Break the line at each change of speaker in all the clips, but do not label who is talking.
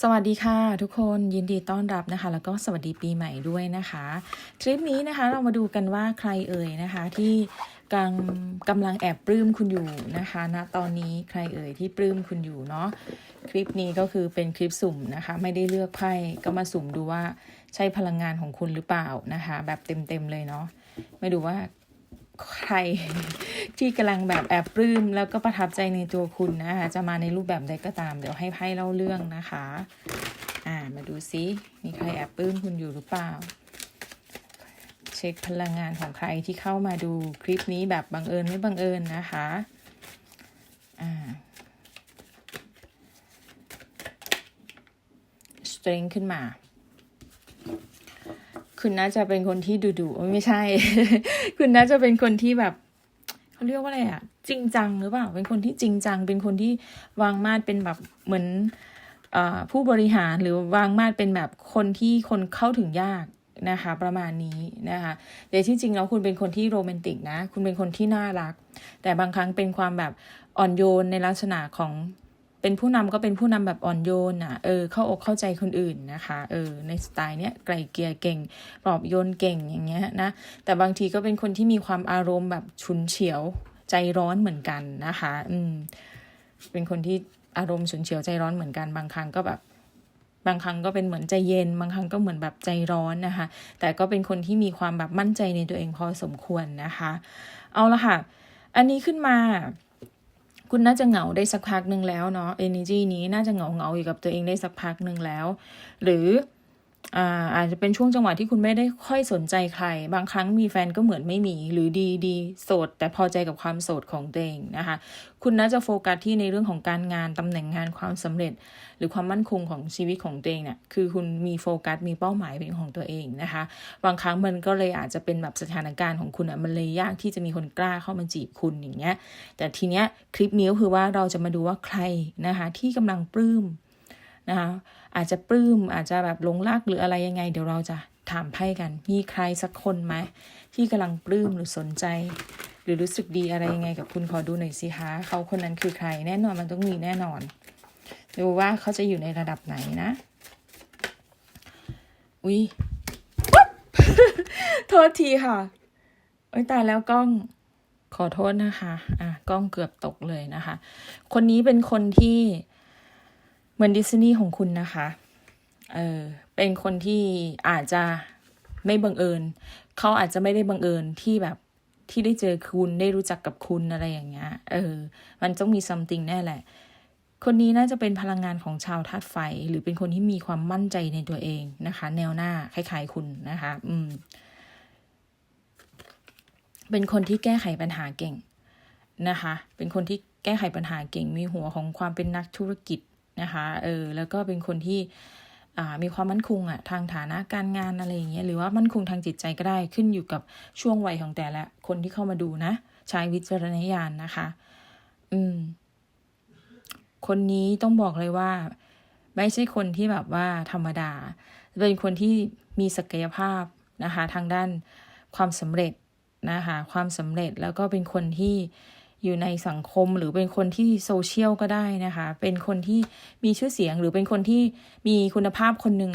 สวัสดีค่ะทุกคนยินดีต้อนรับนะคะ แล้วก็สวัสดีปีใหม่ด้วยนะคะคลิปนี้นะคะเรามาดูกันว่าใครเอ่ยนะคะ ที่กำลังกำลังแอบปลื้มคุณอยู่นะคะณนะตอนนี้ใครเอ่ยที่ปลื้มคุณอยู่เนาะคลิปนี้ก็คือเป็นคลิปสุ่มนะคะ ไม่ได้เลือกไพ่ก็มาสุ่มดูว่าใช่พลังงานของคุณหรือเปล่านะคะ แบบเต็มๆเลยเนาะไม่ดูว่า ใครที่กำลังแบบแอบปลื้มแล้วก็ประทับใจในตัวคุณนะคะจะมาในรูปแบบใดก็ตาม เดี๋ยวให้ไพ่เล่าเรื่องนะคะ อ่ามาดูซิมีใครแอบปลื้มคุณอยู่หรือเปล่า เช็คพลังงานของใครที่เข้ามาดูคลิปนี้แบบบังเอิญไม่บังเอิญนะคะอ่า strength ขึ้นมา คุณน่าจะเป็นคนที่ดุดุไม่ใช่ คุณน่าจะเป็นคนที่แบบเขาเรียกว่าอะไรอะจริงจังหรือเปล่า เป็นคนที่จริงจัง เป็นคนที่วางมาดเป็นแบบเหมือนอผู้บริหารหรือวางมาดเป็นแบบคนที่คนเข้าถึงยากนะคะ ประมาณนี้นะคะแต่ที่จริงแล้วคุณเป็นคนที่โรแมนติกนะ คุณเป็นคนที่น่ารัก แต่บางครั้งเป็นความแบบอ่อนโยนในลักษณะของ เป็นผู้นำก็เป็นผู้นำแบบอ่อนโยนอะเออเข้าอกเข้าใจคนอื่นนะคะเออในสไตล์เนี้ยไกลเกลียเก่งปลอบโยนเก่งอย่างเงี้ยนะแต่บางทีก็เป็นคนที่มีความอารมณ์แบบฉุนเฉียวใจร้อนเหมือนกันนะคะอืมเป็นคนที่อารมณ์ฉุนเฉียวใจร้อนเหมือนกันบางครั้งก็แบบบางครั้งก็เป็นเหมือนใจเย็น บางครั้งก็เหมือนแบบใจร้อนนะคะ แต่ก็เป็นคนที่มีความแบบมั่นใจในตัวเองพอสมควรนะคะ เอาละค่ะ อันนี้ขึ้นมา คุณน่าจะเหงาได้สักพักหนึ่งแล้วเนาะ energy นี้น่าจะเหงาเหงาอยู่กับตัวเองได้สักพักหนึ่งแล้ว หรือ อาจจะเป็นช่วงจังหวะที่คุณไม่ได้ค่อยสนใจใคร บางครั้งมีแฟนก็เหมือนไม่มี หรือดีดีโสด แต่พอใจกับความโสดของตัวเองนะคะ คุณน่าจะโฟกัสที่ในเรื่องของการงานตำแหน่งงานความสำเร็จ หรือความมั่นคงของชีวิตของตัวเองเนี่ยคือคุณมีโฟกัสมีเป้าหมายเป็นของตัวเองนะคะ บางครั้งมันก็เลยอาจจะเป็นแบบสถานการณ์ของคุณอะมันเลยยากที่จะมีคนกล้าเข้ามาจีบคุณอย่างเงี้ยแต่ทีเนี้ยคลิปนี้ก็คือว่าเราจะมาดูว่าใครนะคะที่กำลังปลื้ม นะคะอาจจะปลื้มอาจจะแบบหลงรักหรืออะไรยังไง เดี๋ยวเราจะถามไพ่กัน มีใครสักคนไหมที่กำลังปลื้มหรือสนใจ หรือรู้สึกดีอะไรยังไงกับคุณขอดูหน่อยสิคะเขาคนนั้นคือใคร แน่นอนมันต้องมีแน่นอน ดูว่าเขาจะอยู่ในระดับไหนนะ อุ๊ยโทษทีค่ะโอ้ยตายแล้วกล้องขอโทษนะคะ อะ กล้องเกือบตกเลยนะคะ คนนี้เป็นคนที่ เหมือนดิสนีย์ของคุณนะคะ เออ เป็นคนที่อาจจะไม่บังเอิญ เขาอาจจะไม่ได้บังเอิญที่แบบที่ได้เจอคุณได้รู้จักกับคุณอะไรอย่างเงี้ย เออ มันต้องมีซัมติงแน่แหละ คนนี้น่าจะเป็นพลังงานของชาวธาตุไฟ หรือเป็นคนที่มีความมั่นใจในตัวเองนะคะ แนวหน้าคล้ายๆคุณนะคะ อืม เป็นคนที่แก้ไขปัญหาเก่งนะคะ เป็นคนที่แก้ไขปัญหาเก่ง มีหัวของความเป็นนักธุรกิจ นะคะเออแล้วก็เป็นคนที่มีความมั่นคงอะทางฐานะการงานอะไรอย่างเงี้ยหรือว่ามั่นคงทางจิตใจก็ได้ขึ้นอยู่กับช่วงวัยของแต่ละคนที่เข้ามาดูนะใช้วิจารณญาณนะคะ อืม คนนี้ต้องบอกเลยว่า ไม่ใช่คนที่แบบว่าธรรมดา เป็นคนที่มีศักยภาพนะคะ ทางด้านความสำเร็จนะคะ ความสำเร็จแล้วก็เป็นคนที่ อยู่ในสังคมหรือเป็นคนที่โซเชียลก็ได้นะคะ เป็นคนที่มีชื่อเสียงหรือเป็นคนที่มีคุณภาพคนหนึ่ง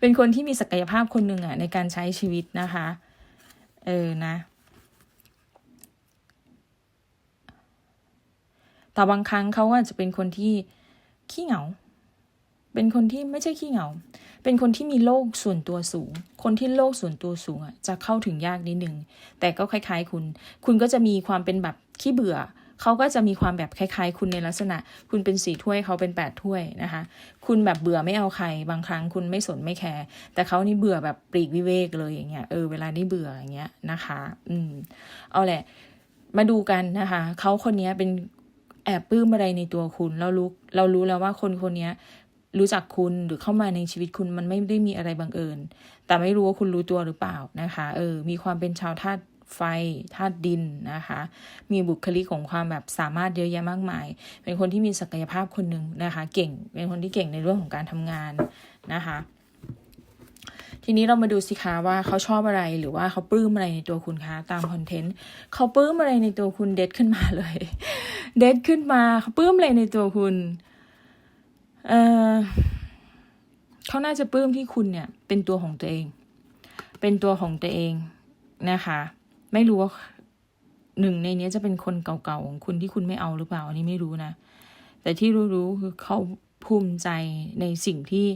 เป็นคนที่มีศักยภาพคนหนึ่งอะในการใช้ชีวิตนะคะ เออนะแต่บางครั้งเขาอาจจะเป็นคนที่ขี้เหงา เป็นคนที่ไม่ใช่ขี้เหงา เป็นคนที่มีโลกส่วนตัวสูง คนที่โลกส่วนตัวสูงอะจะเข้าถึงยากนิดนึง แต่ก็คล้าย ๆ คุณ คุณก็จะมีความเป็นแบบขี้เบื่อ เขาก็จะมีความแบบคล้าย ๆ คุณในลักษณะ คุณเป็นสี่ถ้วยเขาเป็นแปดถ้วยนะคะ คุณแบบเบื่อไม่เอาใคร บางครั้งคุณไม่สนไม่แคร์ แต่เขานี่เบื่อแบบปลีกวิเวกเลยอย่างเงี้ย เออเวลาได้เบื่ออย่างเงี้ยนะคะ อืม เอาแหละ มาดูกันนะคะ เขาคนนี้เป็นแอบปลื้มอะไรในตัวคุณ เรารู้ เรารู้แล้วว่าคนคนนี้ รู้จักคุณหรือเข้ามาในชีวิตคุณมันไม่ได้มีอะไรบังเอิญ แต่ไม่รู้ว่าคุณรู้ตัวหรือเปล่านะคะเออมีความเป็นชาวธาตุไฟธาตุดินนะคะ มีบุคลิกของความแบบสามารถเยอะแยะมากมาย เป็นคนที่มีศักยภาพคนหนึ่งนะคะ เก่งเป็นคนที่เก่งในเรื่องของการทำงานนะคะ ทีนี้เรามาดูสิคะว่าเขาชอบอะไรหรือว่าเขาปลื้มอะไรในตัวคุณคะตามคอนเทนต์เขาปลื้มอะไรในตัวคุณเด็ดขึ้นมาเลย เด็ดขึ้นมาเขาปลื้มอะไรในตัวคุณ เอ่อเขาน่าจะปลื้มที่คุณเนี่ย เป็นตัวของตัวเอง เป็นตัวของตัวเองนะคะ ไม่รู้ว่าหนึ่งในนี้จะเป็นคนเก่าๆของคุณที่คุณไม่เอาหรือเปล่า อันนี้ไม่รู้นะ แต่ที่รู้ๆคือเขาภูมิใจในสิ่งที่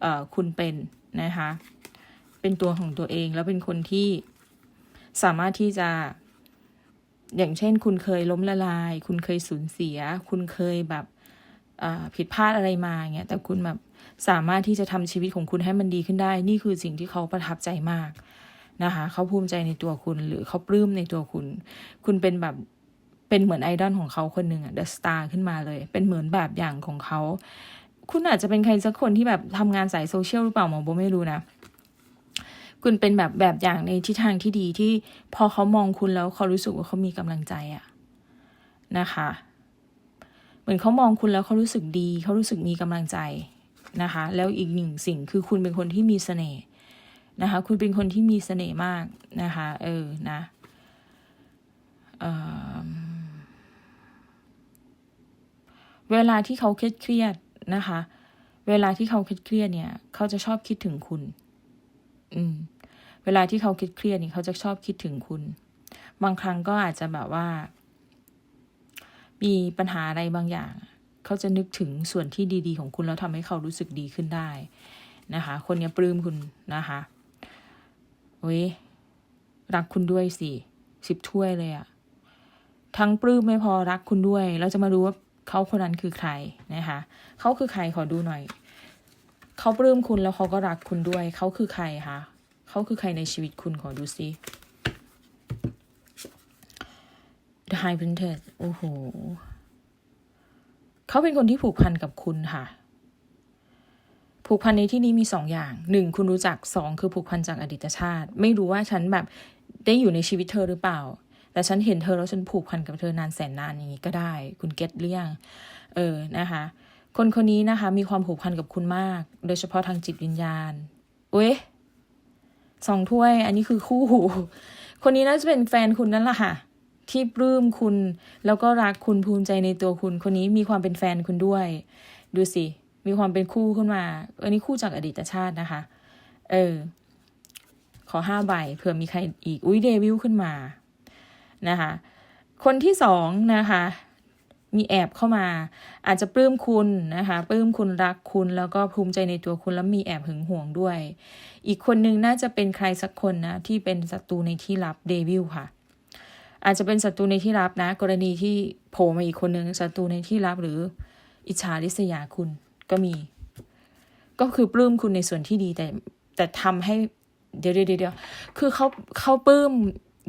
เอ่อคุณเป็นนะคะ เป็นตัวของตัวเองแล้วเป็นคนที่สามารถที่จะ อย่างเช่น คุณเคยล้มละลาย คุณเคยสูญเสีย คุณเคยแบบ ผิดพลาดอะไรมาเงี้ยแต่คุณแบบสามารถที่จะทำชีวิตของคุณให้มันดีขึ้นได้ นี่คือสิ่งที่เขาประทับใจมากนะคะเขาภูมิใจในตัวคุณหรือเขาปลื้มในตัวคุณ คุณเป็นแบบเป็นเหมือนไอดอลของเขาคนหนึ่งอะเดอะสตาร์ขึ้นมาเลย เป็นเหมือนแบบอย่างของเขา คุณอาจจะเป็นใครสักคนที่แบบทำงานสายโซเชียลหรือเปล่าหมอโบไม่รู้นะ คุณเป็นแบบแบบอย่างในทิศทางที่ดีที่พอเขามองคุณแล้วเขารู้สึกว่าเขามีกำลังใจอะนะคะ เหมือนเขามองคุณแล้วเขารู้สึกดี เขารู้สึกมีกำลังใจนะคะ แล้วอีกหนึ่งสิ่งคือคุณเป็นคนที่มีเสน่ห์นะคะ คุณเป็นคนที่มีเสน่ห์มากนะคะ เออนะเออเวลาที่เขาเครียดเครียดนะคะ เวลาที่เขาเครียดเครียดเนี่ย เขาจะชอบคิดถึงคุณ อืม เวลาที่เขาคิดเครียดเนี่ยเขาจะชอบคิดถึงคุณ บางครั้งก็อาจจะแบบว่า มีปัญหาอะไรบางอย่าง เขาจะนึกถึงส่วนที่ดี ๆ ของคุณแล้วทำให้เขารู้สึกดีขึ้นได้นะคะ คนนี้ปลื้มคุณนะคะเว้ยรักคุณด้วยสิสิบถ้วยเลยอะทั้งปลื้มไม่พอรักคุณด้วย เราจะมาดูว่าเขาคนนั้นคือใครนะคะเขาคือใครขอดูหน่อย เขาปลื้มคุณแล้วเขาก็รักคุณด้วย เขาคือใครคะเขาคือใครในชีวิตคุณขอดูสิ The High Princess โอ้โห เขาเป็นคนที่ผูกพันกับคุณค่ะ ผูกพันในที่นี้มีสองอย่าง หนึ่งคุณรู้จักสองคือผูกพันจากอดีตชาติ ไม่รู้ว่าฉันแบบได้อยู่ในชีวิตเธอหรือเปล่า แต่ฉันเห็นเธอแล้วฉันผูกพันกับเธอนานแสนนานอย่างนี้ก็ได้ คุณเก็ตหรือยังเออ นะคะ คนคนนี้นะคะ มีความผูกพันกับคุณมาก โดยเฉพาะทางจิตวิญญาณ เว้ยสองถ้วย อันนี้คือคู่หู คนนี้น่าจะเป็นแฟนคุณนั่นแหละค่ะ ที่ปลื้มคุณ แล้วก็รักคุณภูมิใจในตัวคุณ คนนี้มีความเป็นแฟนคุณด้วย ดูสิ มีความเป็นคู่ขึ้นมา อันนี้คู่จากอดีตชาตินะคะ เออ ขอห้าใบเผื่อมีใครอีก อุ้ยเดวิลขึ้นมานะคะ คนที่สองนะคะ มีแอบเข้ามา อาจจะปลื้มคุณนะคะปลื้มคุณรักคุณแล้วก็ภูมิใจในตัวคุณแล้วมีแอบหึงหวงด้วย อีกคนนึงน่าจะเป็นใครสักคนนะที่เป็นศัตรูในที่ลับเดวิลค่ะ อาจจะเป็นศัตรูในที่ลับนะ กรณีที่โผล่มาอีกคนนึงศัตรูในที่ลับหรืออิจฉาริษยาคุณก็มี ก็คือปลื้มคุณในส่วนที่ดีแต่แต่ทำให้เดี๋ยวเดี๋ยวเดี๋ยวคือเขาเขาปลื้ม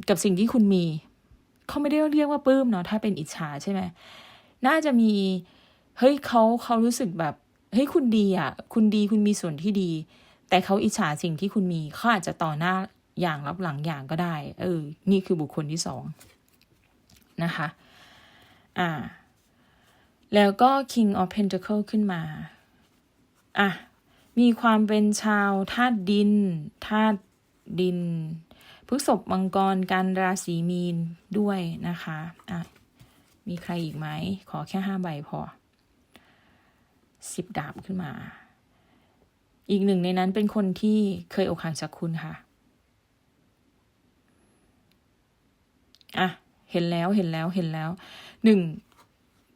กับสิ่งที่คุณมีเขาไม่ได้เรียกว่าปลื้มเนาะถ้าเป็นอิจฉาใช่ไหมน่าจะมีเฮ้ยเขาเขารู้สึกแบบเฮ้ยคุณดีอะ คุณดีคุณมีส่วนที่ดี แต่เขาอิจฉาสิ่งที่คุณมีเขาอาจจะต่อหน้า อย่างรับหลังอย่างก็ได้ เออ นี่คือบุคคลที่สองนะคะ อ่า แล้วก็ King of Pentacle ขึ้นมา อะ มีความเป็นชาวธาตุดินธาตุดินพฤษภมังกรกันราศีมีนด้วยนะคะ อะ มีใครอีกไหม ขอแค่ห้าใบพอสิบดาบขึ้นมา อีกหนึ่งในนั้นเป็นคนที่เคยอกหักจากคุณค่ะ อะเห็นแล้วเห็นแล้วเห็นแล้วหนึ่ง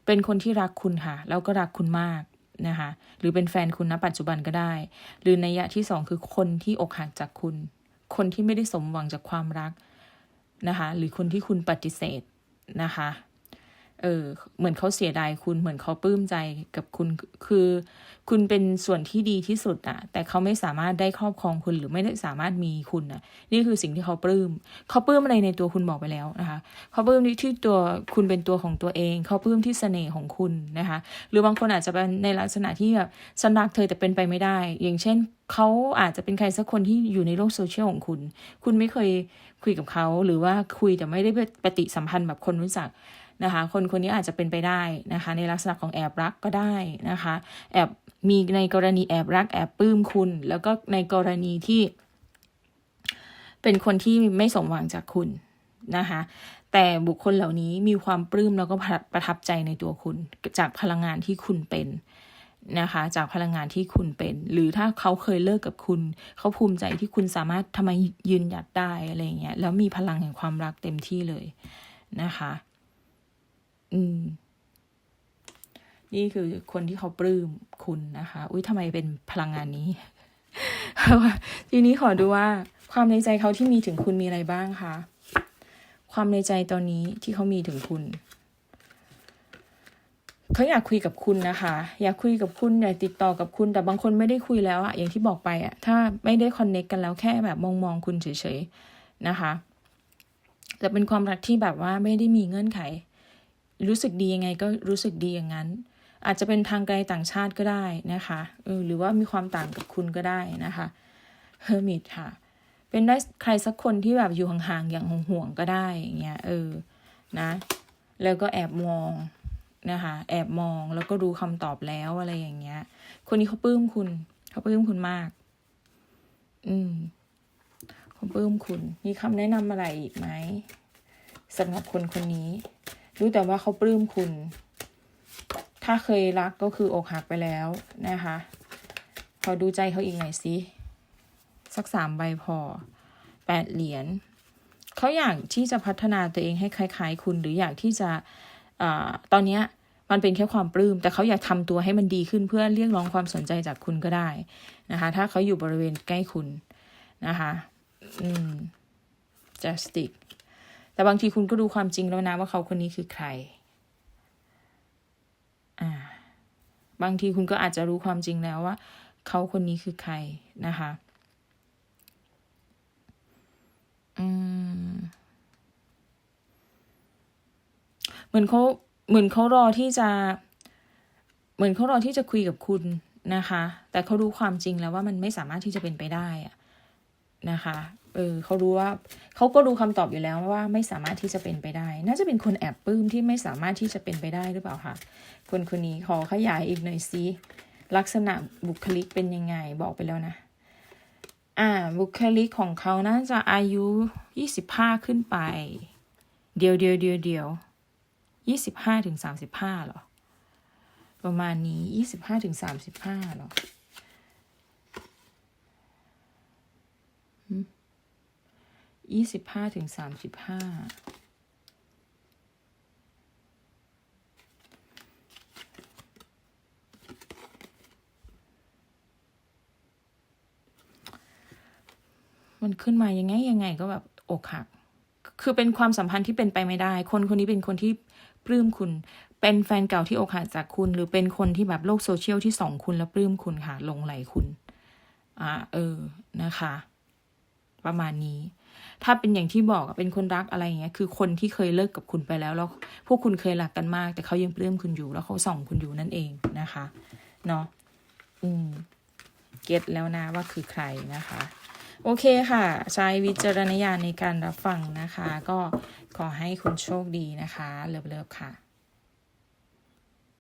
เป็นคนที่รักคุณค่ะ แล้วก็รักคุณมากนะคะหรือเป็นแฟนคุณณปัจจุบันก็ได้ หรือในยะที่สองคือคนที่อกหักจากคุณ คนที่ไม่ได้สมหวังจากความรักนะคะหรือคนที่คุณปฏิเสธนะคะ เออเหมือนเขาเสียดายคุณเหมือนเขาปลื้มใจกับคุณคือ คุณเป็นส่วนที่ดีที่สุดอะแต่เขาไม่สามารถได้ครอบครองคุณหรือไม่ได้สามารถมีคุณอะนี่คือสิ่งที่เขาปลื้มเขาปลื้มอะไรในตัวคุณบอกไปแล้วนะคะเขาปลื้มที่ตัวคุณเป็นตัวของตัวเอง เขาปลื้มที่เสน่ห์ของคุณนะคะ หรือบางคนอาจจะเป็นในลักษณะที่แบบฉันรักเธอแต่เป็นไปไม่ได้ อย่างเช่นเขาอาจจะเป็นใครสักคนที่อยู่ในโลกโซเชียลของคุณ คุณไม่เคยคุยกับเขาหรือว่าคุยแต่ไม่ได้ปฏิสัมพันธ์แบบคนรู้จัก นะคะ คนคนนี้อาจจะเป็นไปได้นะคะ ในลักษณะของแอบรักก็ได้นะคะ แอบมีในกรณีแอบรักแอบปลื้มคุณ แล้วก็ในกรณีที่ เป็นคนที่ไม่สมหวังจากคุณนะคะแต่บุคคลเหล่านี้มีความปลื้มแล้วก็ประทับใจในตัวคุณ จากพลังงานที่คุณเป็นนะคะ จากพลังงานที่คุณเป็น หรือถ้าเขาเคยเลิกกับคุณ เขาภูมิใจที่คุณสามารถทำไมยืนหยัดได้อะไรเงี้ยแล้วมีพลังแห่งความรักเต็มที่เลยนะคะ อืม นี่คือคนที่เขาปลื้มคุณนะคะ อุ้ยทำไมเป็นพลังงานนี้ ทีนี้ขอดูว่า ความในใจเขาที่มีถึงคุณมีอะไรบ้างคะความในใจตอนนี้ที่เขามีถึงคุณเขาอยากคุยกับคุณนะคะ อยากคุยกับคุณอยากติดต่อกับคุณ แต่บางคนไม่ได้คุยแล้วอะอย่างที่บอกไปอะถ้าไม่ได้คอนเน็กกันแล้วแค่แบบมองมองๆคุณเฉยๆนะคะแต่เป็นความรักที่แบบว่าไม่ได้มีเงื่อนไข รู้สึกดียังไงก็รู้สึกดีอย่างนั้น อาจจะเป็นทางไกลต่างชาติก็ได้นะคะเออหรือว่ามีความต่างกับคุณก็ได้นะคะเฮอร์มิตค่ะ เป็นได้ใครสักคนที่แบบอยู่ห่างๆอย่างห่วงๆก็ได้อย่างเงี้ยเออนะแล้วก็แอบมองนะคะแอบมองแล้วก็รู้คำตอบแล้วอะไรอย่างเงี้ย คนนี้เขาปลื้มคุณเขาปลื้มคุณมาก อืมเขาปลื้มคุณ มีคำแนะนำอะไรอีกไหมสำหรับคนคนนี้ รู้แต่ว่าเขาปลื้มคุณ ถ้าเคยรักก็คืออกหักไปแล้วนะคะ ขอดูใจเขาอีกหน่อยสิสักสามใบพอแปดเหรียญเขาอยากที่จะพัฒนาตัวเองให้คล้ายๆ คุณหรืออยากที่จะอตอนนี้มันเป็นแค่ความปลื้ม แต่เขาอยากทำตัวให้มันดีขึ้นเพื่อเรียกร้องความสนใจจากคุณก็ได้นะคะ ถ้าเขาอยู่บริเวณใกล้คุณนะคะ อืม justice แต่บางทีคุณก็ดูความจริงแล้วนะว่าเขาคนนี้คือใคร อ่า บางทีคุณก็อาจจะรู้ความจริงแล้วว่า เขาคนนี้คือใครนะคะ อืม เหมือนเขาเหมือนเขารอที่จะ เหมือนเขารอที่จะคุยกับคุณนะคะ แต่เขารู้ความจริงแล้วว่ามันไม่สามารถที่จะเป็นไปได้อะนะคะ เออเขารู้ว่าเขาก็รู้คำตอบอยู่แล้วว่าไม่สามารถที่จะเป็นไปได้ น่าจะเป็นคนแอบปลื้มที่ไม่สามารถที่จะเป็นไปได้หรือเปล่าคะคนคนนี้ขอขยายอีกหน่อยสิลักษณะบุคลิกเป็นยังไงบอกไปแล้วนะ อ่า บุคลิกของเขาน่าจะอายุยี่สิบห้าขึ้นไป เดียวเดียวเดียวเดียวยี่สิบห้าถึงสามสิบห้าหรอ ประมาณนี้ยี่สิบห้าถึงสามสิบห้าหรอ ยี่สิบห้าถึงสามสิบห้ามันขึ้นมายังไงยังไงก็แบบอกหัก คือเป็นความสัมพันธ์ที่เป็นไปไม่ได้ คนคนนี้เป็นคนที่ปลื้มคุณ เป็นแฟนเก่าที่อกหักจากคุณ หรือเป็นคนที่แบบโลกโซเชียลที่ส่องคุณแล้วปลื้มคุณค่ะลงไหลคุณ อ่าเออนะคะ ประมาณนี้ ถ้าเป็นอย่างที่บอกเป็นคนรักอะไรอย่างเงี้ย คือคนที่เคยเลิกกับคุณไปแล้วแล้วพวกคุณเคยรักกันมาก แต่เขายังปลื้มคุณอยู่แล้วเขาส่องคุณอยู่นั่นเองนะคะเนาะอืมเก็ตแล้วนะว่าคือใครนะคะ โอเคค่ะ ใช้วิจารณญาณในการรับฟังนะคะ ก็ขอให้คุณโชคดีนะคะ เลิฟๆค่ะ